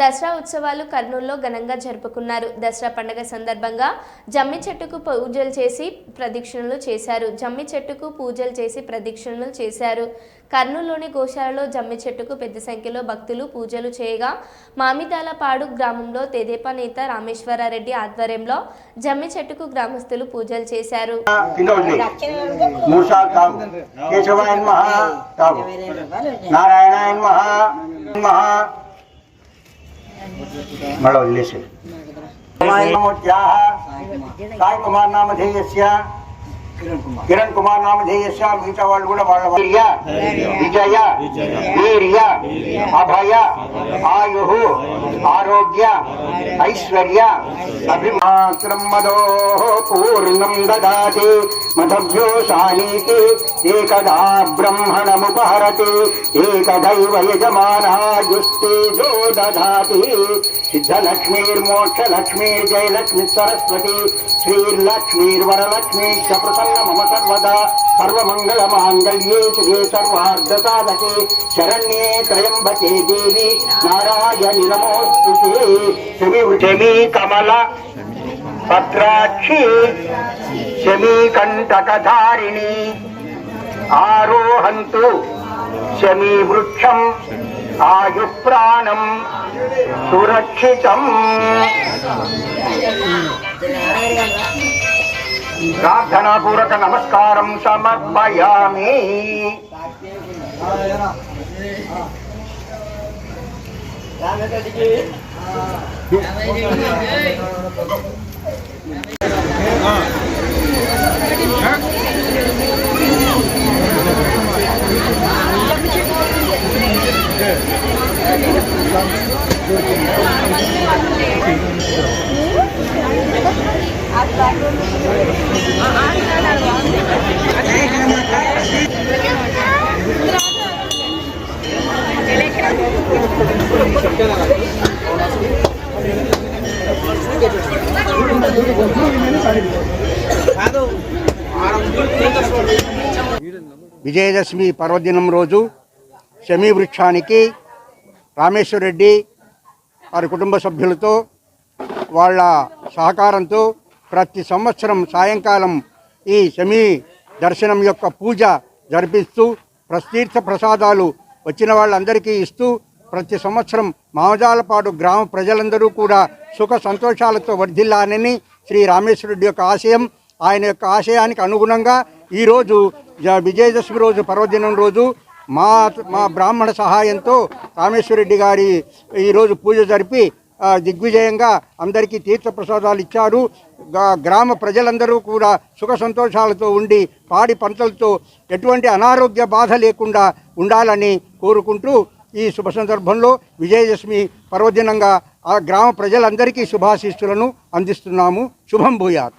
దసరా ఉత్సవాలు కర్నూలులో ఘనంగా జరుపుకున్నారు. దసరా పండుగ సందర్భంగా జమ్మి చెట్టుకు పూజలు చేసి ప్రదక్షిణలు చేశారు. జమ్మి చెట్టుకు పూజలు చేసి ప్రదక్షిణలు చేశారు. కర్నూలులోని గోశాలలో జమ్మి చెట్టుకు పెద్ద సంఖ్యలో భక్తులు పూజలు చేయగా మామిదాలపాడు గ్రామంలో తెదేపా నేత రామేశ్వరారెడ్డి ఆధ్వర్యంలో జమ్మి చెట్టుకు గ్రామస్తులు పూజలు చేశారు. నారాయణ મળો લેશે સાઈ કુમાર. નામ ધ્યેયસ્યા తాగు నారాయణాయ నమః నమః మళ్ళీ వదిలేసి సాయి కుమార్ నామధేయస్య కిరణ్ కుమార్ నామధేయస్య మిగతా వాళ్ళు కూడా వాళ్ళ వీర్య విజయ వీర్య అభయ ఆయు ఆరోగ్య ఐశ్వర్య అభిమాత్రం మదో పూర్ణం దదాతి మధభ్యో శానీతి ఏకదా బ్రహ్మణముపహరతి ఏకదైవ యజమానాయుస్తేజో దదాతి సిద్ధలక్ష్మీర్మోక్షలక్ష్మీర్జయలక్ష్మి సరస్వతి శ్రీర్లక్ష్మీర్వరలక్ష్మీ చ ప్రసన్న మమ సర్వదా సర్వమంగళ మాంగళ్యే శివే సర్వార్ధసాధకే శరణ్యే త్రయంబకే దేవి నారాయణి నమోస్తుతే శమీ కమల పత్రాక్షి భద్రాక్షి శమీకంటకధారిణి ఆరోహంతు శమీ వృక్షం ఆయు ప్రాణం సురక్షితం प्रार्थनापूर्वक नमस्कारं समर्पयामि Thank you. విజయదశమి పర్వదినం రోజు శమీ వృక్షానికి రామేశ్వరరెడ్డి వారి కుటుంబ సభ్యులతో వాళ్ళ సహకారంతో ప్రతి సంవత్సరం సాయంకాలం ఈ శమీ దర్శనం యొక్క పూజ జరిపిస్తూ ప్రతీర్థ ప్రసాదాలు వచ్చిన వాళ్ళందరికీ ఇస్తూ ప్రతి సంవత్సరం మావజాలపాడు గ్రామ ప్రజలందరూ కూడా సుఖ సంతోషాలతో వర్ధిల్లానని శ్రీ రామేశ్వరుడి యొక్క ఆశయం. ఆయన యొక్క ఆశయానికి అనుగుణంగా ఈరోజు జ- విజయదశమి రోజు పర్వదినం రోజు మా మా బ్రాహ్మణ సహాయంతో రామేశ్వరరెడ్డి గారి ఈరోజు పూజ జరిపి దిగ్విజయంగా అందరికీ తీర్థప్రసాదాలు ఇచ్చారు. గ్రామ ప్రజలందరూ కూడా సుఖ సంతోషాలతో ఉండి పాడి పంటలతో ఎటువంటి అనారోగ్య బాధ లేకుండా ఉండాలని కోరుకుంటూ ఈ శుభ సందర్భంలో విజయదశమి పర్వదినంగా ఆ గ్రామ ప్రజలందరికీ శుభాశీస్సులను అందిస్తున్నాము. శుభం భూయాత్.